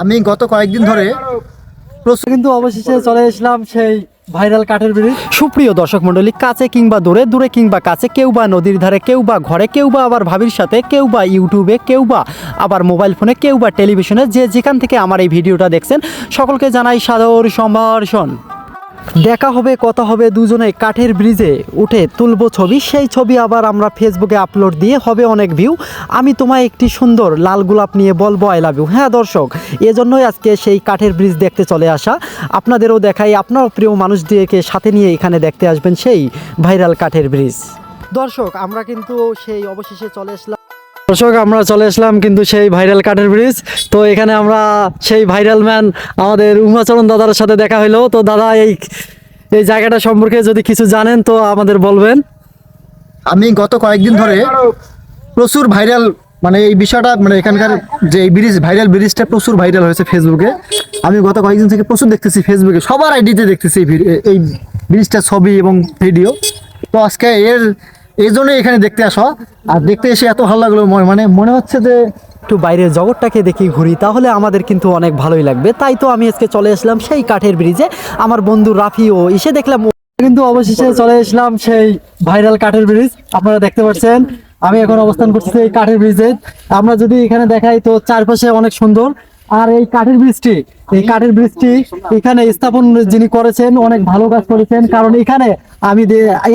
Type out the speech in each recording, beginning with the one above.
আমি গত কয়েকদিন ধরে প্রশ্ন কিন্তু অবশেষে চলে এসলাম সেই ভাইরাল কাঠের ব্রিজ। সুপ্রিয় দর্শক মণ্ডলী কাছে কিংবা দূরে দূরে কিংবা কাছে কেউ বা নদীর ধারে কেউ বা ঘরে কেউ বা আবার ভাবির সাথে কেউ বা ইউটিউবে কেউ বা আবার মোবাইল ফোনে কেউ বা টেলিভিশনে যে যেখান থেকে আমার এই ভিডিওটা দেখছেন সকলকে জানাই সাদর সম্ভাষণ। দেখা হবে, কথা হবে দুজনে কাঠের ব্রিজে উঠে তুলবো ছবি। সেই ছবি আবার আমরা ফেসবুকে আপলোড দিয়ে হবে অনেক ভিউ আমি তোমায় একটি সুন্দর লাল গোলাপ নিয়ে বলব আই লাভ ইউ হ্যাঁ দর্শক, এজন্যই আজকে সেই কাঠের ব্রিজ দেখতে চলে আসা। আপনাদেরও দেখাই, আপনার প্রিয় মানুষদেরকে সাথে নিয়ে এখানে দেখতে আসবেন সেই ভাইরাল কাঠের ব্রিজ দর্শক, আমরা কিন্তু সেই অবশেষে চলে আসলাম। দর্শক, আমরা চলে আসলাম কিন্তু সেই ভাইরাল কাঠের ব্রিজ তো এখানে আমরা সেই ভাইরাল ম্যান আমাদের উমাচরণ দাদার সাথে দেখা হলো। তো দাদা, এই এই জায়গাটা সম্পর্কে যদি কিছু জানেন তো আমাদের বলবেন। আমি গত কয়েকদিন ধরে প্রচুর ভাইরাল মানে এই বিষয়টা মানে এখানকার যে এই ব্রিজ, ভাইরাল ব্রিজটা প্রচুর ভাইরাল হয়েছে ফেসবুকে। আমি গত কয়েকদিন থেকে প্রচুর দেখতেছি ফেসবুকে, সবার আইডিতে দেখতেছি এই ব্রিজটার ছবি এবং ভিডিও। তো আজকে এর এই জন্যই এখানে দেখতে আসা। আর দেখতে এসে এত ভালো লাগল মানে মনে হচ্ছে যে একটু বাইরের জগৎটাকে দেখি ঘুরি, তাহলে আমাদের কিন্তু অনেক ভালোই লাগবে। তাই তো আমি আজকে চলে আসলাম সেই কাঠের ব্রিজে। আমার বন্ধু রাফি ও এসে দেখলাম কিন্তু অবশেষে চলে আসলাম সেই ভাইরাল কাঠের ব্রিজ। আপনারা দেখতে পাচ্ছেন, আমি এখন অবস্থান করছি এই কাঠের ব্রিজে। আমরা যদি এখানে দেখাই তো চারপাশে অনেক সুন্দর। আর এই কাঠের ব্রিজটি এই কাঠের ব্রিজটি এখানে স্থাপন যিনি করেছেন, অনেক ভালো কাজ করেছেন। কারণ এখানে আমি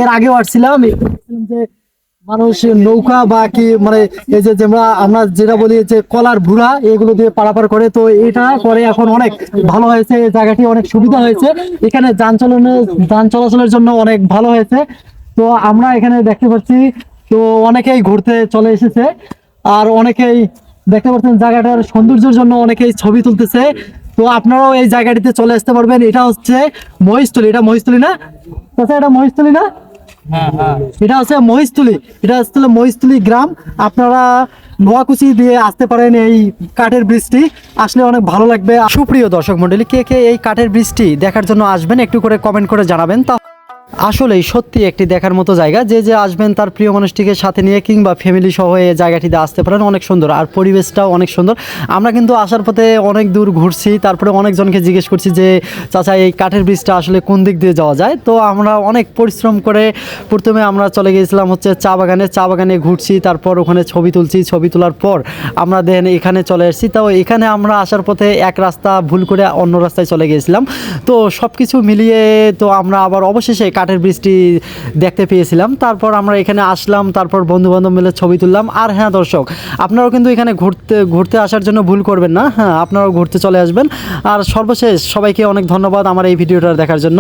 এর আগেও আসছিলাম যে মানুষ নৌকা বা কি মানে এই যে যেমন আমরা যেটা বলি যে কলার ভুড়া, এগুলো দিয়ে পারাপার করে। তো এটা করে এখন অনেক ভালো হয়েছে, এই জায়গাটি অনেক সুবিধা হয়েছে। এখানে যান চলনের যান চলাচলের জন্য অনেক ভালো হয়েছে। তো আমরা এখানে দেখতে পাচ্ছি, তো অনেকেই ঘুরতে চলে এসেছে। আর অনেকেই দেখতে পাচ্ছেন জায়গাটার সৌন্দর্যের জন্য অনেকেই ছবি তুলতেছে। তো আপনারাও এই জায়গাটিতে চলে আসতে পারবেন। এটা হচ্ছে মহিষতলি এটা মহিষতলি না? আচ্ছা এটা মহিষতলি না? এটা হচ্ছে মহিষতুলি এটা হচ্ছে মহিষতুলি গ্রাম। আপনারা নোয়াকুচি দিয়ে আসতে পারেন এই কাঠের ব্রিজটি। আসলে অনেক ভালো লাগবে। সুপ্রিয় দর্শক মন্ডলী কে কে এই কাঠের ব্রিজটি দেখার জন্য আসবেন একটু করে কমেন্ট করে জানাবেন। তা আসলেই সত্যি একটি দেখার মতো জায়গা। যে যে আসবেন তার প্রিয় মানুষটিকে সাথে নিয়ে কিংবা ফ্যামিলি সহ এই জায়গাটিতে আসতে পারেন, অনেক সুন্দর। আর পরিবেশটাও অনেক সুন্দর। আমরা কিন্তু আসার পথে অনেক দূর ঘুরছি, তারপরে অনেকজনকে জিজ্ঞেস করছি যে, চাচা, এই কাঠের ব্রিজটা আসলে কোন দিক দিয়ে যাওয়া যায়? তো আমরা অনেক পরিশ্রম করে প্রথমে আমরা চলে গিয়েছিলাম হচ্ছে চা বাগানে। চা বাগানে ঘুরছি, তারপর ওখানে ছবি তুলছি। ছবি তোলার পর আমরা দেন এখানে চলে এসেছি। তো এখানে আমরা আসার পথে এক রাস্তা ভুল করে অন্য রাস্তায় চলে গিয়েছিলাম। তো সব কিছু মিলিয়ে তো আমরা আবার অবশেষে কাঠের বৃষ্টি দেখতে পেয়েছিলাম। তারপর আমরা এখানে আসলাম, তারপর বন্ধু বান্ধব মিলে ছবি তুললাম। আর হ্যাঁ দর্শক, আপনারাও কিন্তু এখানে ঘুরতে ঘুরতে আসার জন্য ভুল করবেন না। হ্যাঁ আপনারাও ঘুরতে চলে আসবেন। আর সর্বশেষ সবাইকে অনেক ধন্যবাদ আমার এই ভিডিওটা দেখার জন্য।